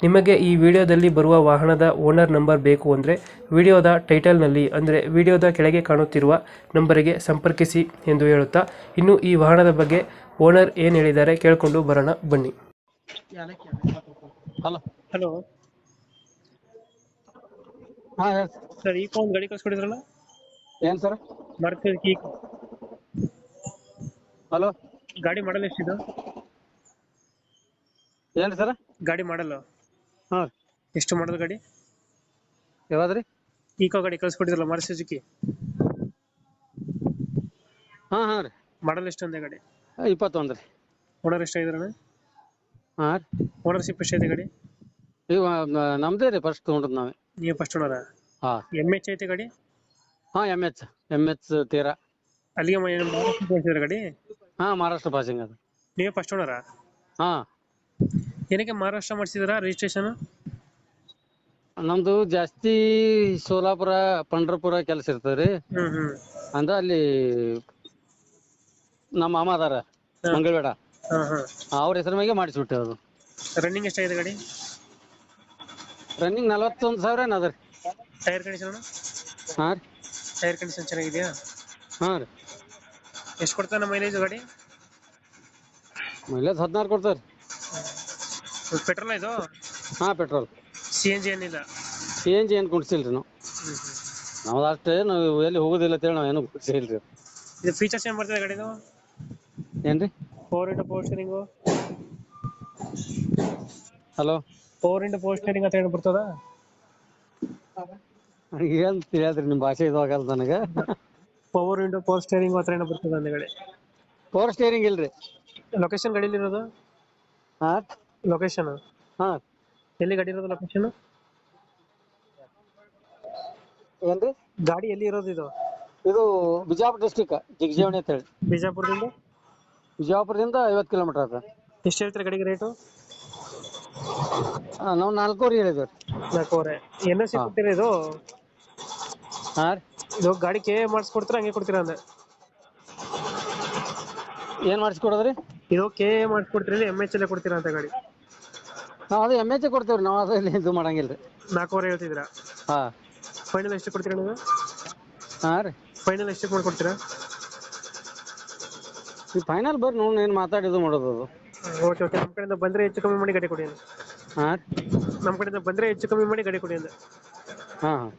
ನಿಮಗೆ ಈ ವಿಡಿಯೋದಲ್ಲಿ ಬರುವ ವಾಹನದ ಓನರ್ ನಂಬರ್ ಬೇಕು ಅಂದರೆ ವಿಡಿಯೋದ ಟೈಟಲ್ನಲ್ಲಿ ಅಂದರೆ ವಿಡಿಯೋದ ಕೆಳಗೆ ಕಾಣುತ್ತಿರುವ ನಂಬರಿಗೆ ಸಂಪರ್ಕಿಸಿ ಎಂದು ಹೇಳುತ್ತಾ ಇನ್ನು ಈ ವಾಹನದ ಬಗ್ಗೆ ಓನರ್ ಏನು ಹೇಳಿದ್ದಾರೆ ಕೇಳಿಕೊಂಡು ಬರೋಣ ಬನ್ನಿ. ಹಲೋ. ಹಲೋ. ಹಾ ಹೇಳಿ ಸರ್ ಈ ಒಂದು ಗಾಡಿ ಕಳ್ಸ್ಕೊಡಿದ್ರಲ್ಲ? ಏನ್ ಸರ್? ಮಾರ್ಕೆಟ್ ಈಗ ಹಲೋ. ಗಾಡಿ ಮಾಡಲ್ ಎಷ್ಟಿದೆ? ಏನ್ರಿ ಸರ್? ಗಾಡಿ ಮಾಡಲ್ಲ ಹಾ. ಎಷ್ಟು ಮಾಡೋದು ಗಾಡಿ? ಯಾವ್ದ್ರಿ? ಈಕೋ ಗಾಡಿ ಕಳ್ಸ್ಕೊಟ್ಟಿದ್ರಲ್ಲ ಮಾರುತಿ ಸುಜುಕಿ? ಹಾ ಹಾ ರೀ. ಮಾಡಲ್ ಎಷ್ಟು ಅಂದೆ ಗಾಡಿ? ಇಪ್ಪತ್ತೊಂದು ರೀ ಓನರ್ ಎಷ್ಟಾಗಿದ್ರಣ ಹಾ ರೀ. ಓನರ್ಶಿಪ್ ಎಷ್ಟೈತೆ ಗಾಡಿ? ಇವ ನಮ್ದೇ ರೀ ಫಸ್ಟ್ ತೊಗೊಂಡದ್ ನಾವೇ. ನೀವು ಫಸ್ಟ್ ಓನರ ಹಾ. ಎಂ ಎಚ್ ಐತೆ ಗಾಡಿ? ಹಾ ಎಂ ಎಚ್ ಎಂ ಎಚ್ ತೀರಾ. ಅಲ್ಲಿಗೆ ಮ- ಏನು ಗಾಡಿ ಹಾ ಮಹಾರಾಷ್ಟ್ರ ಪಾಸಿಂಗ್ ಅದು. ನೀವೇ ಫಸ್ಟ್ ಓನರ ಹಾ. ಏನಕ್ಕೆ ಮಹಾರಾಷ್ಟ್ರ ಮಾಡಿಸಿದ್ರ ರಿಜಿಸ್ಟ್ರೇಷನ್ ನಮ್ದು ಜಾಸ್ತಿ ಸೋಲಾಪುರ ಪಂಡ್ರಪುರ ಕೆಲಸ ಇರ್ತದ್ರಿ. ಹ್ಮ್ ಹ್ಮ್. ಅಂದ್ರ ಅಲ್ಲಿ ನಮ್ಮ ಮಾಮ ಅದಾರ ಮಂಗಳಬೇಡ ಹಾ ಹಾ. ಅವ್ರ ಹೆಸರ ಮ್ಯಾಗೆ ಮಾಡಿಸ್ಬಿಟ್ಟೆ ಅದು. ರನ್ನಿಂಗ್ ಎಷ್ಟಾಗಿದೆ ಗಾಡಿ? ರನ್ನಿಂಗ್ ನಲವತ್ತೊಂದು ಸಾವಿರ ಏನ್ ಅದ ರೀ. ಟೈರ್ ಕಂಡೀಷನ್ ಹಾ ರೀ. ಟೈರ್ ಕಂಡೀಷನ್ ಚೆನ್ನಾಗಿದೆಯಾ? ಹಾ ರೀ. ಎಷ್ಟು ಕೊಡ್ತಾನೆ ಮೈಲೇಜ್ ಗಾಡಿ? ಮೈಲೇಜ್ ಹದಿನಾರು ಕೊಡ್ತಾರೆ ಪೆಟ್ರೋಲ್ ಇದು? ಹಾ ಪೆಟ್ರೋಲ್. ಸಿ ಎನ್ ಜಿ ಏನಿಲ್ಲ. ಸಿ ಎನ್ ಜಿ ಏನು ಕುಡಿಸಿಲ್ರಿ ನಾವು? ನಾವು ಅಷ್ಟೇ ನಾವು ಎಲ್ಲಿ ಹೋಗೋದಿಲ್ಲ ಅಂತೇಳಿ ನಾವು ಏನು ಕುಡಿಸಿಲ್ರಿ ಇದು ಫೀಚರ್ಸ್ ಏನು ಬರ್ತದೆ ಗಾಡಿದು? ಏನ್ರಿ? Power into four steering hello power into four steering ಅಂತ ಹೇಳಿ ಬರ್ತದ? ಏನು ತಿಳಿಯದ್ರಿ ನಿಮ್ಮ ಭಾಷೆ ಇದು ಆಗಲ್ಲ ನನಗೆ. ಪವರ್ ಇಂಟು ಪವರ್ ಸ್ಟೇರಿಂಗ್ ಹತ್ರ ಏನೋ ಬರ್ತದೆ ಅಂದ ಗಾಡಿ. ಪವರ್ ಸ್ಟೇರಿಂಗ್ ಇಲ್ರಿ. ಲೊಕೇಶನ್ ಗಾಡಿಲಿ ಇರೋದು ಹಾ? ಲೊಕೇಶನ್ ಹಾ. ಎಲ್ಲಿ ಗಾಡಿ ಇರೋದು ಲೊಕೇಶನ್ ಏನ್ರಿ? ಗಾಡಿ ಎಲ್ಲಿ ಇರೋದು ಇದು? ಇದು ಬಿಜಾಪುರ ಡಿಸ್ಟಿಕ್ ಜಿಗಜೇವಣಿ ಅಂತ ಹೇಳಿ. ಬಿಜಾಪುರದಿಂದ? ಬಿಜಾಪುರದಿಂದ ಐವತ್ತು ಕಿಲೋಮೀಟರ್ ಅದ ಎಷ್ಟು ಹೇಳ್ತೀರಿ ಗಾಡಿಗೆ ರೇಟು ನಾವು ನಾಲ್ಕೂವರೆ ಹೇಳಿದ್ವಿ ನಾಲ್ಕೂವರೆ. ಎನ್ ಎಸ್ ಸಿ ಕೊಡ್ತೀರಾ ಇದು? ಹಾ ರೀ. ಇದು ಗಾಡಿ ಕೆ ಮಾಡಿಸ್ಕೊಡ್ತೀರಾ ಹಂಗೆ ಕೊಡ್ತೀರಾ ಅಂದೆ? ಏನ್ ಮಾಡಿಸ್ಕೊಡೋದ್ರಿ? ಇದು ಕೆ ಮಾಡಿಸ್ಕೊಡ್ತೀರಿ ಎಂ ಎಚ್ ಎಲ್ಲ ಕೊಡ್ತೀರಾ ಅಂತ ಗಾಡಿ? ನಾವು ಅದು ಎಂ ಎಚ್ ಕೊಡ್ತೇವ್ರಿ ನಾವು ಅದ್ರಲ್ಲಿ ಇದು ಮಾಡಂಗಿಲ್ರಿ ನಾಲ್ಕೂವರೆ ಹೇಳ್ತಿದ್ದೀರಾ? ಹಾ. ಫೈನಲ್ ಎಷ್ಟು ಕೊಡ್ತೀರಾ ನೀವು? ಹಾ ರೀ. ಫೈನಲ್ ಎಷ್ಟು ಮಾಡ್ಕೊಡ್ತೀರಾ ಈ ಫೈನಲ್ ಬರ್ರಿ ನೋಡಿ ಏನು ಮಾತಾಡಿದ್ದು ಮಾಡೋದು ಅದು. ಓಕೆ ಓಕೆ ನಮ್ಮ ಕಡೆಯಿಂದ ಬಂದರೆ ಹೆಚ್ಚು ಕಮ್ಮಿ ಮಾಡಿ ಗಡಿ ಕೊಡಿ ಹಾ ನಮ್ಮ ಕಡೆಯಿಂದ ಬಂದರೆ ಹೆಚ್ಚು ಕಮ್ಮಿ ಮಾಡಿ ಗಡಿ ಕೊಡಿ ಅಂದೆ. ಹಾಂ ಹಾ.